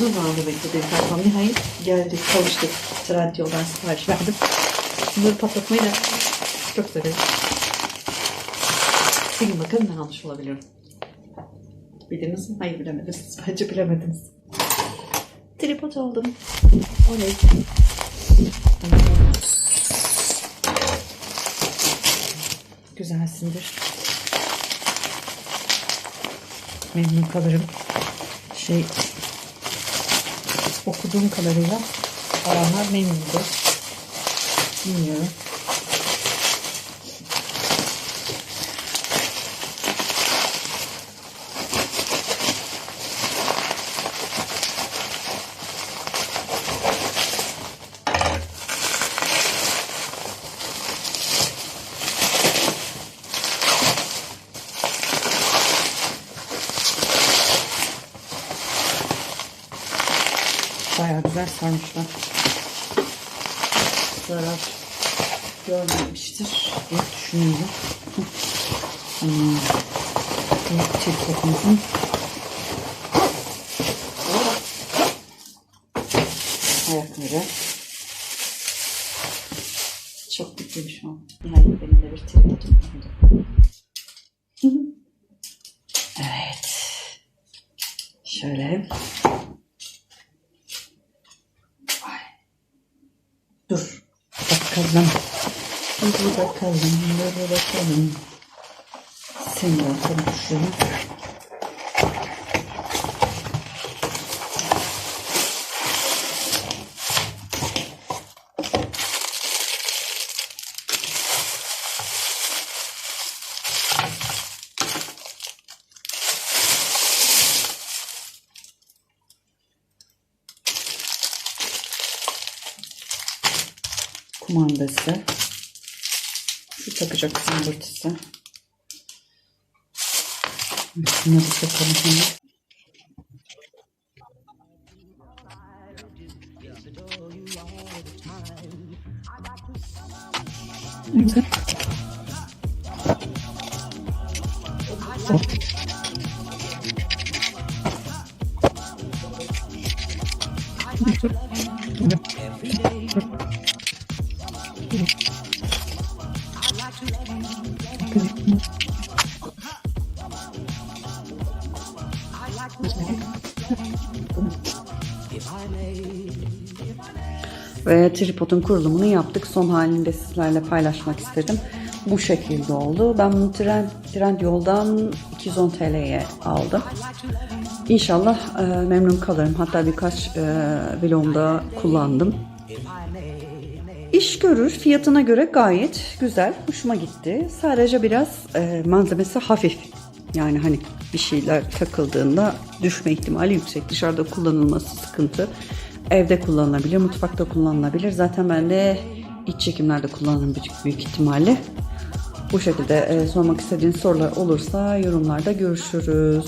Uzun zamandır beklediğim telefon nihayet geldi, kavuştuk. Trendyol'dan sipariş verdim. Bunları patlatmayı da çok severim. Bilin bakalım ne almış olabilirim. Bildiniz mi? Hayır bilemediniz. Bence bilemediniz. Tripod aldım. Oley. Güzelsindir. Memnun kalırım. Şey okuduğum kadarıyla alanlar memnundu. Bilmiyorum. Bayağı güzel sarmışlar. Zarar görmemiştir diye düşünüyorum. Hmm. Tripodumuzun ayakları. Çok mutluyum şu an. Nihayet benim de bir tripodum oldu. evet. Şöyle. Dur. Bakalım. Dur bakalım. Dur bakalım. Seni de konuşuyorum. Kumandası. Şu takacak zımbırtısı. Şuna bir takalım hemen. Ve tripodun kurulumunu yaptık. Son halini de sizlerle paylaşmak istedim. Bu şekilde oldu. Ben bunu trend, trend yoldan 210 TL'ye aldım. İnşallah e, memnun kalırım. Hatta birkaç e, vlogumda kullandım. İş görür. Fiyatına göre gayet güzel. Hoşuma gitti. Sadece biraz e, malzemesi hafif. Yani hani bir şeyler takıldığında düşme ihtimali yüksek. Dışarıda kullanılması sıkıntı. Evde kullanılabilir, mutfakta kullanılabilir. Zaten ben de iç çekimlerde kullanırım büyük, büyük ihtimalle. Bu şekilde e, sormak istediğiniz sorular olursa yorumlarda görüşürüz.